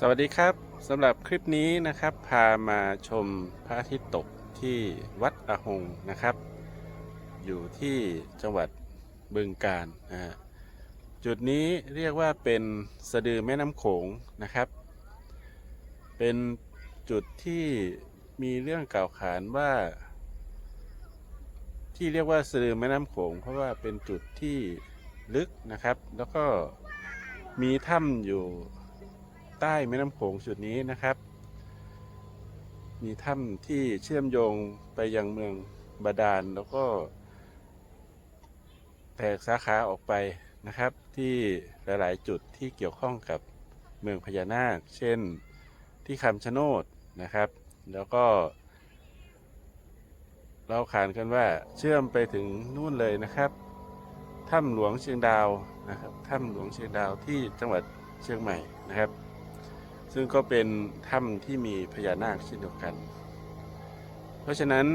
สวัสดีครับสำหรับคลิปนี้นะครับ พามาชมพระอาทิตย์ตกที่วัดอาหงนะครับ อยู่ที่จังหวัดบึงกาฬนะฮะจุดนี้เรียกว่าเป็นสะดือแม่น้ำโขงนะครับ เป็นจุดที่มีเรื่องกล่าวขานว่า ที่เรียกว่าสะดือแม่น้ำโขง เพราะว่าเป็นจุดที่ลึกนะครับ แล้วก็มีถ้ำอยู่ ใต้แม่น้ำโขงจุดนี้นะครับ มีถ้ำที่เชื่อมโยงไปยังเมืองบาดาลแล้วก็ แตกสาขาออกไปนะครับ ที่หลาย ๆ จุดที่เกี่ยวข้องกับเมืองพญานาค เช่นที่คำชะโนดนะครับ แล้วก็ เราขานกันว่าเชื่อมไปถึงนู่นเลยนะครับถ้ำหลวงเชียงดาวนะครับถ้ำหลวงเชียงดาวที่จังหวัดเชียงใหม่นะครับ ซึ่งก็เป็นถ้ำที่มีพญานาคเช่นเดียวกัน เพราะฉะนั้น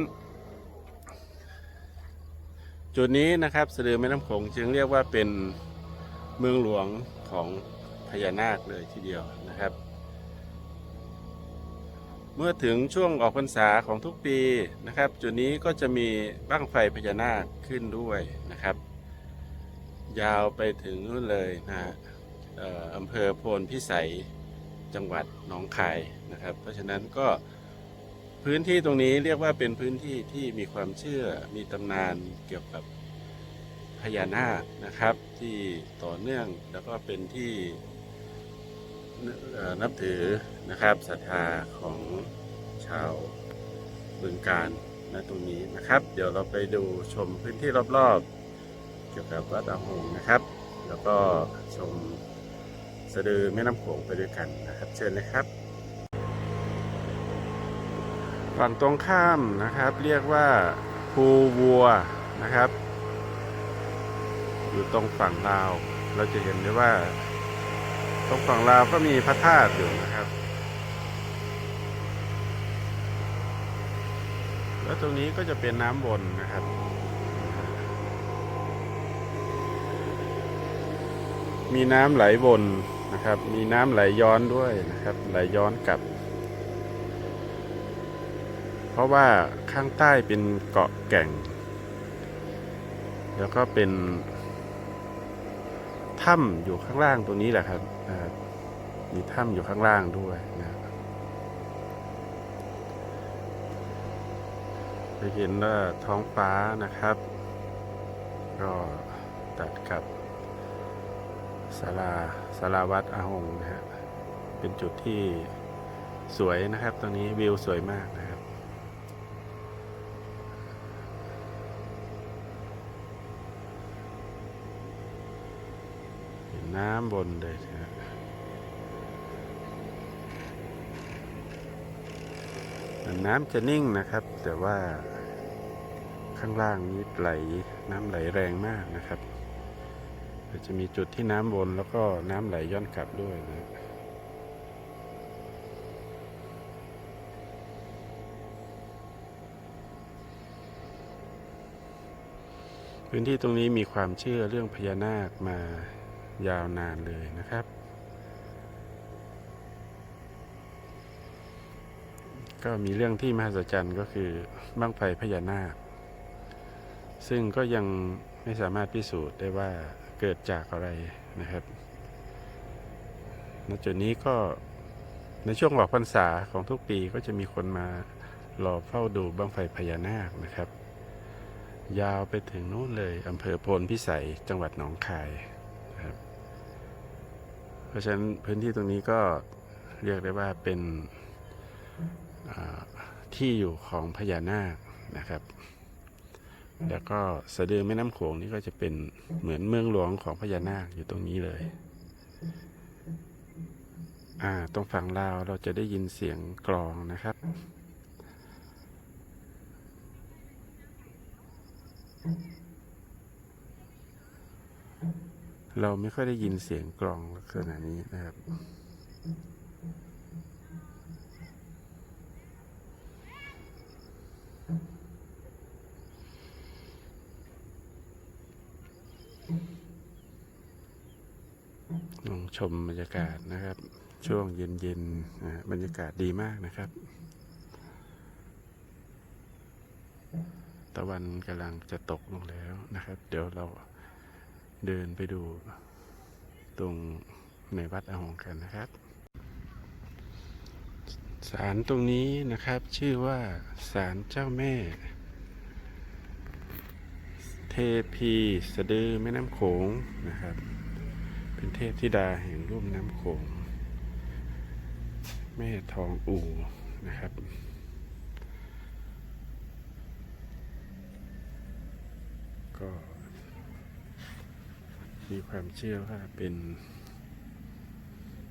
จุดนี้นะครับสะดือแม่น้ำโขงจึงเรียกว่าเป็นเมืองหลวงของพญานาคเลยทีเดียวนะครับ เมื่อถึงช่วงออกพรรษาของทุกปีนะครับ จุดนี้ก็จะมีบ้างไฟพญานาคขึ้นด้วยนะครับ ยาวไปถึงนู่นเลยนะฮะอำเภอโพนพิสัย จังหวัดหนองคายนะครับ เพราะฉะนั้นก็พื้นที่ตรงนี้เรียกว่าเป็นพื้นที่ที่มีความเชื่อมีตำนานเกี่ยวกับพญานาคนะครับ ที่ต่อเนื่องแล้วก็เป็นที่นับถือนะครับศรัทธาของชาวบึงการณตรงนี้นะครับ เดี๋ยวเราไปดูชมพื้นที่รอบๆ เกี่ยวกับวัดอาหงนะครับ แล้วก็ชม สะดือแม่น้ำโขงไปด้วยกันนะครับ เชิญเลยครับ ฝั่งตรงข้ามนะครับ เรียกว่าภูวัวนะครับ อยู่ตรงฝั่งลาว เราจะเห็นได้ว่า ตรงฝั่งลาวก็มีพระธาตุอยู่นะครับ แล้วตรงนี้ก็จะเป็นน้ำวนนะครับมีน้ำไหลวน นะครับ มีน้ำไหลย้อนด้วยนะครับ ไหลย้อนกลับ เพราะว่าข้างใต้เป็นเกาะแก่ง แล้วก็เป็นถ้ำอยู่ข้างล่างตรงนี้แหละครับ มีถ้ำอยู่ข้างล่างด้วยนะครับจะเห็นว่าท้องฟ้านะครับ ก็ตัดกับศาลา ศาลาวัดอาหงนะฮะเป็นจุดที่สวยนะครับ ตรงนี้วิวสวยมากนะครับ เห็นน้ำบนเลยนะฮะน้ำจะนิ่งนะครับ แต่ว่าข้างล่างนี้ไหลน้ำไหลแรงมากนะครับ จะมีจุดที่น้ำวนแล้วก็น้ำไหลย้อนกลับด้วยนะพื้นที่ตรงนี้มีความเชื่อเรื่องพญานาคมายาวนานเลยนะครับ ก็มีเรื่องที่มหัศจรรย์ก็คือบ้างไฟพญานาค ซึ่งก็ยังไม่สามารถพิสูจน์ได้ว่า เกิดจากอะไรนะครับณจุดนี้ก็ในช่วงออกพรรษาของทุกปีก็จะมีคนมารอเฝ้าดูบั้งไฟพญานาคนะครับ ยาวไปถึงนู้นเลยอำเภอโพนพิสัยจังหวัดหนองคายนะครับ เพราะฉะนั้นพื้นที่ตรงนี้ก็เรียกได้ว่าเป็นที่อยู่ของพญานาคนะครับ แล้วก็สะดือแม่น้ำโขงนี่ก็จะเป็นเหมือนเมืองหลวงของพญานาคอยู่ตรงนี้เลย อ่า ตรงฝั่งลาวเราจะได้ยินเสียงกลองนะครับ เราไม่ค่อยได้ยินเสียงกลองลักษณะนี้นะครับ ลองชมบรรยากาศนะครับ ช่วงเย็นๆบรรยากาศดีมากนะครับ ตะวันกำลังจะตกลงแล้วนะครับ เดี๋ยวเราเดินไปดูตรงในวัดอาหงกันนะครับศาลตรงนี้นะครับ ชื่อว่าศาลเจ้าแม่ เทพีสะดือแม่น้ำโขงนะครับ เป็นเทพธิดาแห่งรุ่มน้ำโขงแม่ทองอูนะครับก็มีความเชื่อว่าเป็น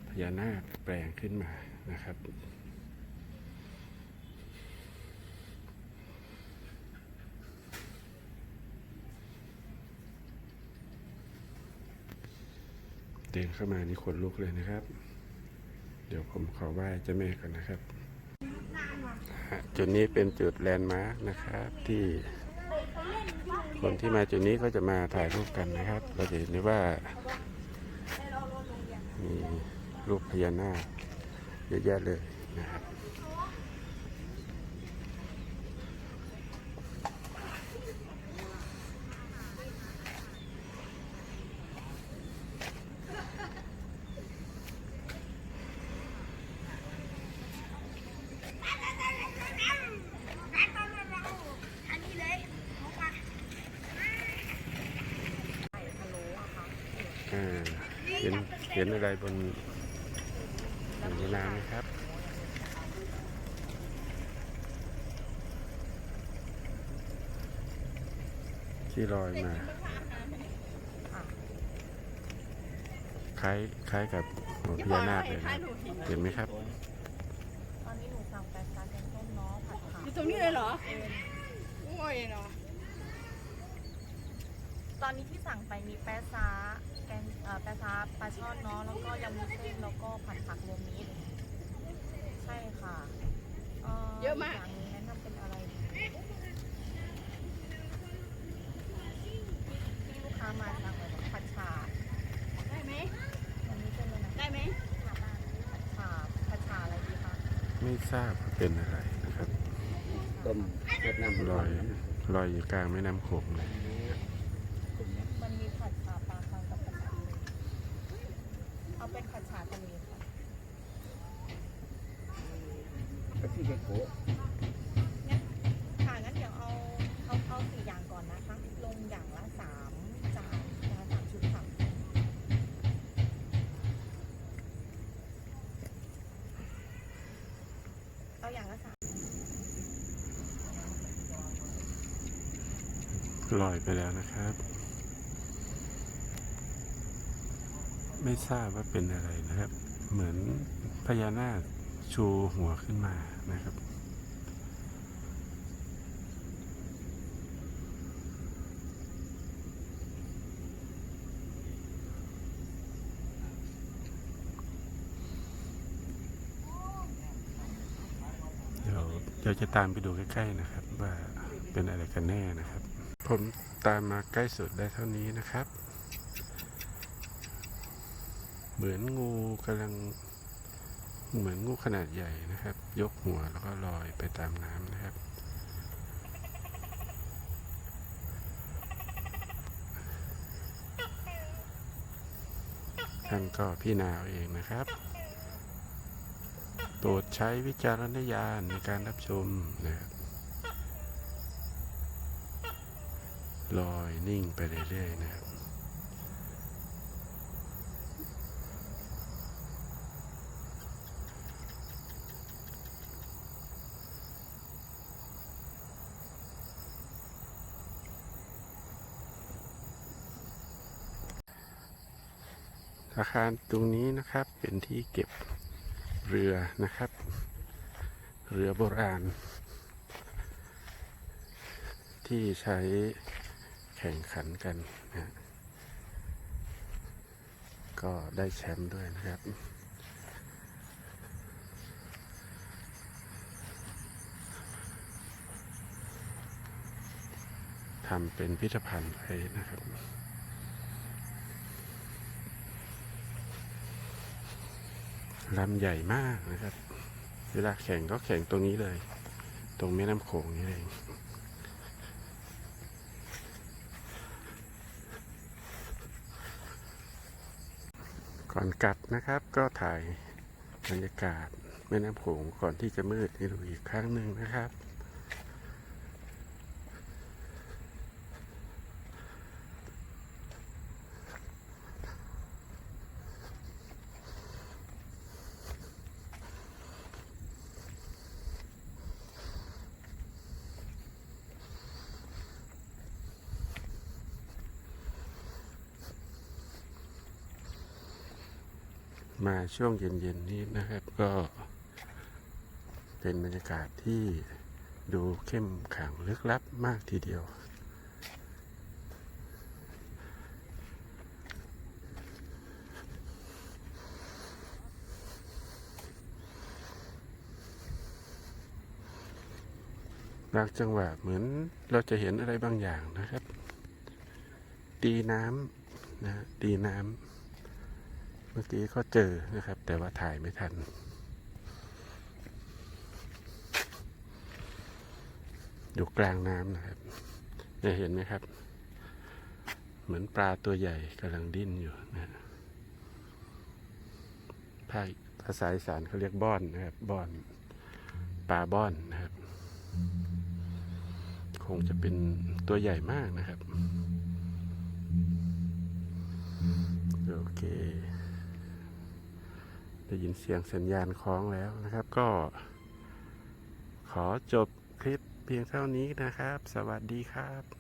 พญานาคแปลงขึ้นมานะครับ เดินเข้ามานี่ขนลุกเลยนะครับ เดี๋ยวผมขอไหว้เจ้าแม่ก่อนนะครับจุดนี้เป็นจุดแลนด์มาร์กนะครับที่คนที่มาจุดนี้ก็จะมาถ่ายรูปกันนะครับ เราจะเห็นได้ว่ามีรูปพญานาคเยอะแยะเลยนะครับ อันนี้เลยเอามา อ่า เห็นเห็นอะไรบนบนน้ำไหมครับที่ลอยมาคล้ายคล้ายกับหัวพญานาคเลยนะเห็นไหมครับ ตอนนี้หนูสั่งแปดจานแกงส้มเน้อผัดผักอยู่ตรงนี้เลยเหรอโอ้ยเนาะตอนนี้ที่สั่งไปมีแป๊ะซาแกงเอ่อแป๊ะซาปลาช่อนเนาะแล้วก็ยำวุ้นเส้นแล้วก็ผัดผักรวมมิตรใช่ค่ะเยอะมากอย่างนี้แนะนำเป็นอะไรดีที่ลูกค้ามาสั่งเลยผัดฉาได้ไหมอันนี้เป็นอะไรนะได้ไหมผัดฉาผัดฉาอะไรดีคะไม่ทราบเป็นอะไรนะครับต้มรดน้ำลอยลอยอยู่กลางแม่น้ำโขงเลย มันมีผัดฉาปลาคังกับผัดฉาทะเลเอาเป็นผัดฉาทะเลค่ะ ก็ที่เห็ดโขค่ะงั้นเดี๋ยวเอาเอาเอาสี่อย่างก่อนนะคะ ลงอย่างละสามจานนะคะสามชุดค่ะเอาอย่างละสามลอยไปแล้วนะครับ ไม่ทราบว่าเป็นอะไรนะครับ เหมือนพญานาค ชูหัวขึ้นมานะครับ เดี๋ยวเราจะตามไปดูใกล้ๆนะครับ ว่าเป็นอะไรกันแน่นะครับ ผมตามมาใกล้สุดได้เท่านี้นะครับ เหมือนงูกำลัง เหมือนงูขนาดใหญ่นะครับ ยกหัวแล้วก็ลอยไปตามน้ำนะครับ ท่านก็พี่นาเอาเองนะครับ โปรดใช้วิจารณญาณในการรับชมนะครับลอยนิ่งไปเรื่อยๆนะครับ อาคารตรงนี้นะครับเป็นที่เก็บเรือนะครับ เรือโบราณ ที่ใช้แข่งขันกันนะฮะก็ได้แชมป์ด้วยนะครับ ทำเป็นพิพิธภัณฑ์ไว้นะครับ ลำใหญ่มากนะครับ เวลาแข่งก็แข่งตรงนี้เลย ตรงแม่น้ำโขงนี่เองก่อนกลับนะครับก็ถ่ายบรรยากาศแม่น้ำโขงก่อนที่จะมืดให้ดูอีกครั้งหนึ่งนะครับ มาช่วงเย็นๆนี้นะครับก็เป็นบรรยากาศที่ดูเข้มขลังลึกลับมากทีเดียว บางจังหวะเหมือนเราจะเห็นอะไรบางอย่างนะครับดีน้ำนะดีน้ำ เมื่อกี้ก็เจอนะครับ แต่ว่าถ่ายไม่ทัน อยู่กลางน้ำนะครับจะเห็นไหมครับ เหมือนปลาตัวใหญ่กำลังดิ้นอยู่นะภาคภาษาอีสานเขาเรียกบ้อนนะครับบ้อน ปลาบ้อนนะครับ คงจะเป็นตัวใหญ่มากนะครับ โอเค ได้ยินเสียงสัญญาณคล้องแล้วนะครับ ก็ ขอจบคลิปเพียงเท่านี้นะครับ สวัสดีครับ